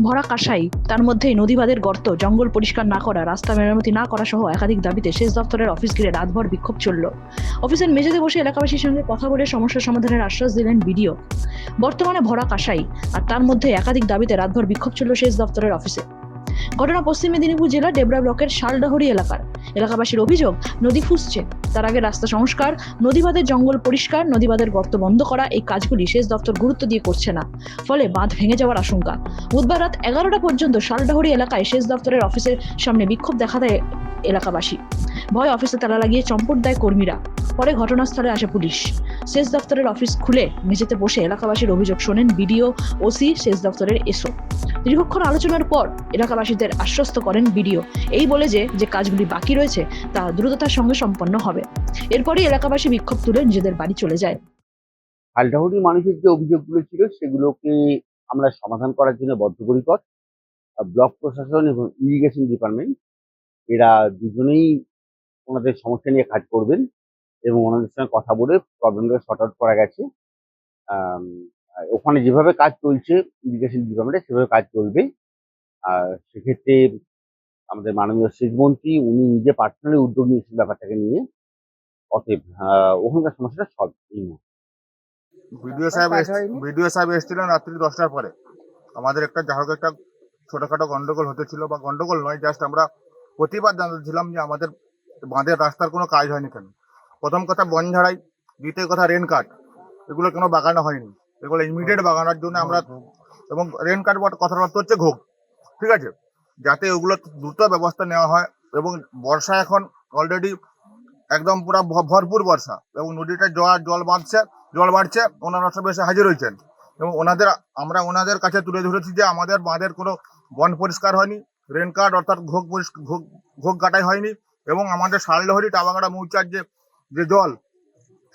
ভরা কাঁসাই, তার মধ্যেই নদীবাদের গর্ত, জঙ্গল পরিষ্কার না করা, রাস্তা মেরামতি না করা সহ একাধিক দাবিতে সেচ দপ্তরের অফিস ঘিরে রাতভর বিক্ষোভ চলল। অফিসের মেঝেতে বসে এলাকাবাসীর সঙ্গে কথা বলে সমস্যা সমাধানের আশ্বাস দিলেন বিডিও। বর্তমানে ভরা কাঁসাই, আর তার মধ্যে একাধিক দাবিতে রাতভর বিক্ষোভ চলল সেচ দপ্তরের অফিসে। ঘটনা পশ্চিম মেদিনীপুর জেলার ডেবরা ব্লকের শালডাহরি এলাকার। এলাকাবাসীর অভিযোগ, নদী ফুসছে। তার আগে রাস্তা সংস্কার, নদীবাদের জঙ্গল পরিষ্কার, নদীবাদের গর্ত বন্ধ করা, এই কাজগুলি সেচ দপ্তর গুরুত্ব দিয়ে করছে না। ফলে বাঁধ ভেঙে যাওয়ার আশঙ্কা। বুধবার রাত এগারোটা পর্যন্ত শালডাহরি এলাকায় সেচ দপ্তরের অফিসের সামনে বিক্ষোভ দেখা দেয় এলাকাবাসী। ভয় অফিসে তালা লাগিয়ে চম্পট দেয় কর্মীরা। পরে ঘটনাস্থলে আসে পুলিশ। সেচ দপ্তরের অফিস খুলে মেঝেতে বসে এলাকাবাসীর অভিযোগ শোনেন বিডিও, ওসি, সেচ দপ্তরের এসও। দীর্ঘক্ষণ আলোচনার পর এলাকাবাসীদের আশ্বস্ত করেন বিডিও। এই বলে যে যে কাজগুলি বাকি রয়েছে, তা দ্রুততার সঙ্গে সম্পন্ন হবে। এরপরই এলাকাবাসী বিক্ষোভ তুলে নিজেদের বাড়ি চলে যায়। হালটাহুটি মানুষের যে অভিযোগগুলো ছিল, সেগুলোকে আমরা সমাধান করার জন্য বদ্ধপরিকর। ব্লক প্রশাসন এবং ইরিগেশন ডিপার্টমেন্ট, এরা দুজনেই ওনাদের সমস্যা নিয়ে কাজ করবেন এবং ওনাদের সঙ্গে কথা বলে প্রবলেমগুলো শর্ট আউট করা গেছে। ওখানে যেভাবে কাজ চলছে ইরিগেশন ডিপার্টমেন্টে সেভাবে কাজ চলবে আর সেক্ষেত্রে আমাদের মাননীয় সেচমন্ত্রী উনি নিজে পার্সোনালি উদ্যোগ নিয়েছেন ব্যাপারটাকে নিয়ে। অতএব ওখানকার সমস্যাটা সলভ এই। বিডিও সাহেব বিডিও সাহেব এসেছিলেন রাত্রি দশটার পরে। আমাদের একটা যা হোক একটা ছোটখাটো গন্ডগোল হতেছিল বা গন্ডগোল নয় জাস্ট আমরা প্রতিবাদ জানাচ্ছিলাম যে আমাদের বাঁধের রাস্তার কোনো কাজ হয়নি কেন। প্রথম কথা বন ঝাড়াই দ্বিতীয় কথা রেন কাট এগুলো কোনো বাগানো হয়নি। এগুলো ইমিডিয়েট বাগানোর জন্য আমরা এবং রেন কথার অর্থ হচ্ছে ঘোগ ঠিক আছে? যাতে ওগুলো দ্রুত ব্যবস্থা নেওয়া হয় এবং বর্ষা এখন অলরেডি একদম পুরো ভরপুর বর্ষা এবং নদীটা জল জল বাঁধছে জল বাড়ছে ওনারা সব এসে হাজির হয়েছেন। এবং ওনাদের আমরা ওনাদের কাছে তুলে ধরেছি যে আমাদের বাঁধের কোনো বন পরিষ্কার হয়নি রেন কার্ড অর্থাৎ ঘোগ পরিষ্কার ঘোগ ঘোগ কাটাই হয়নি এবং আমাদের শালডহরি টাবাগাড়া মৌচার যে যে জল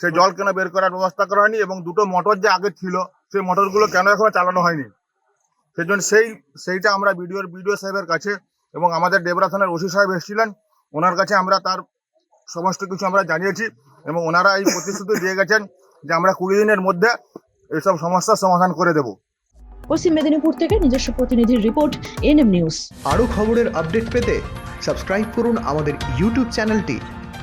সেই জল কেন বের করার ব্যবস্থা করা হয়নি এবং দুটো মোটর যে আগে ছিল সেই মোটরগুলো কেন এখনও চালানো হয়নি? সেই জন্য সেই সেইটা আমরা বিডিওর বিডিও সাহেবের কাছে এবং আমাদের ডেবরা থানার ওসি সাহেব এসেছিলেন। ওনার কাছে আমরা তার সমস্ত কিছু আমরা জানিয়েছি এবং ওনারা এই প্রতিশ্রুতি দিয়ে গেছেন যে আমরা কুড়ি দিনের মধ্যে এইসব সমস্যার সমাধান করে দেব। পশ্চিম মেদিনীপুর থেকে নিজস্ব প্রতিনিধির রিপোর্ট এনএম নিউজ। আরও খবরের আপডেট পেতে সাবস্ক্রাইব করুন আমাদের ইউটিউব চ্যানেলটি।